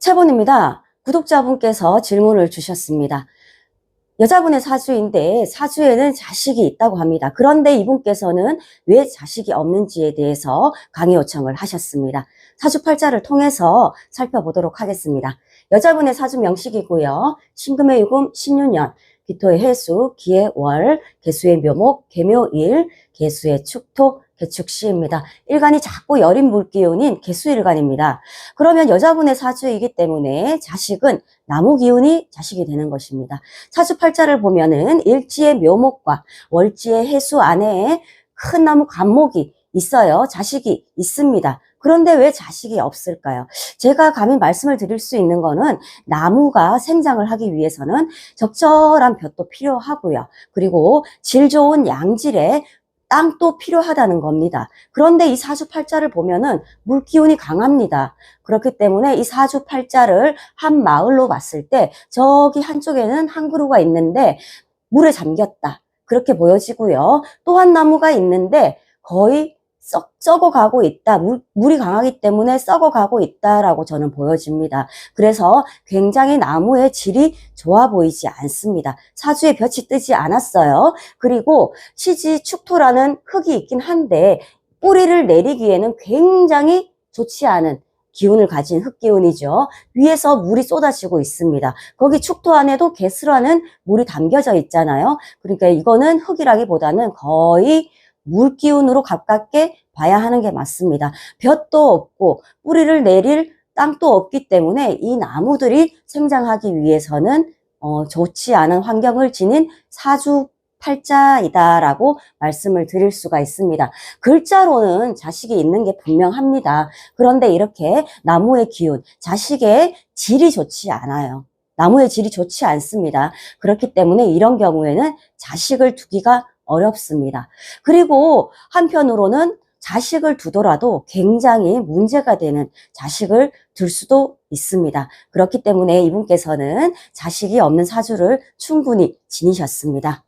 차본입니다. 구독자분께서 질문을 주셨습니다. 여자분의 사주인데 사주에는 자식이 있다고 합니다. 그런데 이분께서는 왜 자식이 없는지에 대해서 강의 요청을 하셨습니다. 사주 팔자를 통해서 살펴보도록 하겠습니다. 여자분의 사주 명식이고요. 신금의 유금 신유년, 기토의 해수, 기의 월, 개수의 묘목, 개묘일, 개수의 축토, 개축시입니다. 일간이 작고 여린 물기운인 개수일간입니다. 그러면 여자분의 사주이기 때문에 자식은 나무 기운이 자식이 되는 것입니다. 사주 팔자를 보면은 일지의 묘목과 월지의 해수 안에 큰 나무 간목이 있어요. 자식이 있습니다. 그런데 왜 자식이 없을까요? 제가 감히 말씀을 드릴 수 있는 거는 나무가 생장을 하기 위해서는 적절한 볕도 필요하고요. 그리고 질 좋은 양질의 땅도 필요하다는 겁니다. 그런데 이 사주팔자를 보면은 물기운이 강합니다. 그렇기 때문에 이 사주팔자를 한 마을로 봤을 때 저기 한쪽에는 한 그루가 있는데 물에 잠겼다. 그렇게 보여지고요. 또 한 나무가 있는데 거의 썩, 썩어가고 있다. 물, 물이 강하기 때문에 썩어가고 있다라고 저는 보여집니다. 그래서 굉장히 나무의 질이 좋아 보이지 않습니다. 사주에 볕이 뜨지 않았어요. 그리고 시지 축토라는 흙이 있긴 한데 뿌리를 내리기에는 굉장히 좋지 않은 기운을 가진 흙기운이죠. 위에서 물이 쏟아지고 있습니다. 거기 축토 안에도 개수라는 물이 담겨져 있잖아요. 그러니까 이거는 흙이라기보다는 거의 물 기운으로 가깝게 봐야 하는 게 맞습니다. 볕도 없고 뿌리를 내릴 땅도 없기 때문에 이 나무들이 생장하기 위해서는 어, 좋지 않은 환경을 지닌 사주 팔자이다라고 말씀을 드릴 수가 있습니다. 글자로는 자식이 있는 게 분명합니다. 그런데 이렇게 나무의 기운, 자식의 질이 좋지 않아요. 나무의 질이 좋지 않습니다. 그렇기 때문에 이런 경우에는 자식을 두기가 어렵습니다. 그리고 한편으로는 자식을 두더라도 굉장히 문제가 되는 자식을 둘 수도 있습니다. 그렇기 때문에 이분께서는 자식이 없는 사주를 충분히 지니셨습니다.